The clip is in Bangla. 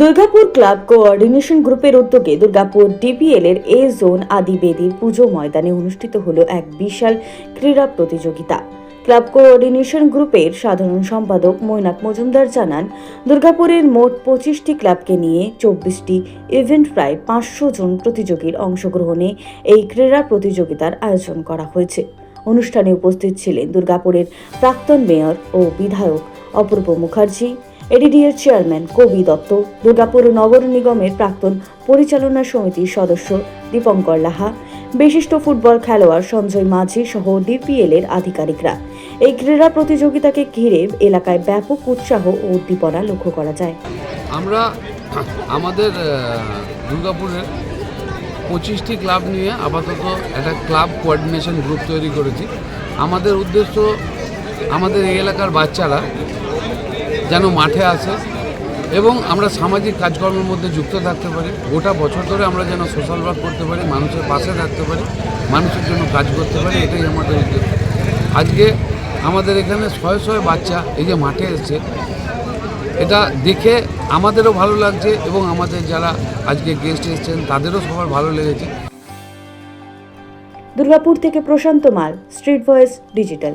দুর্গাপুর ক্লাব কোঅর্ডিনেশন গ্রুপের উদ্যোগে দুর্গাপুর ডিপিএল এর এ জোন আদি বেদির পুজো ময়দানে অনুষ্ঠিত হলো এক বিশাল ক্রীড়া প্রতিযোগিতা। ক্লাব কোঅর্ডিনেশন গ্রুপের সাধারণ সম্পাদক মৈনাক মজুমদার জানান, দুর্গাপুরের মোট পঁচিশটি ক্লাবকে নিয়ে চব্বিশটি ইভেন্ট প্রায় পাঁচশো জন প্রতিযোগীর অংশগ্রহণে এই ক্রীড়া প্রতিযোগিতার আয়োজন করা হয়েছে। অনুষ্ঠানে উপস্থিত ছিলেন দুর্গাপুরের প্রাক্তন মেয়র ও বিধায়ক অপূর্ব মুখার্জি, এডিডিএর চেয়ারম্যান কবি দত্ত, দুর্গাপুর নগর নিগমের প্রাক্তন পরিচালনা সমিতির সদস্য দীপঙ্কর লাহা, বিশিষ্ট ফুটবল খেলোয়াড় সঞ্জয় মাঝি সহ ডিপিএল এর আধিকারিকরা। এই ক্রীড়া প্রতিযোগিতাকে ঘিরে এলাকায় ব্যাপক উৎসাহ ও উদ্দীপনা লক্ষ্য করা যায়। আমরা আমাদের দুর্গাপুরের পঁচিশটি ক্লাব নিয়ে আপাতত একটা ক্লাব কোঅর্ডিনেশন গ্রুপ তৈরি করেছি। আমাদের উদ্দেশ্য আমাদের এই এলাকার বাচ্চারা যেন মাঠে আসে এবং আমরা সামাজিক কাজকর্মের মধ্যে যুক্ত থাকতে পারি। গোটা বছর ধরে আমরা যেন সোশ্যাল ওয়ার্ক করতে পারি, মানুষের পাশে থাকতে পারি, মানুষের জন্য কাজ করতে পারি, এটাই আমাদের উদ্দেশ্য। আজকে আমাদের এখানে শয়ে শয়ে বাচ্চা এই যে মাঠে এসছে এটা দেখে আমাদেরও ভালো লাগছে এবং আমাদের যারা আজকে গেস্ট এসেছেন, তাদেরও সবার ভালো লেগেছে। দুর্গাপুর থেকে প্রশান্ত মাল স্ট্রিট ভয়েস ডিজিটাল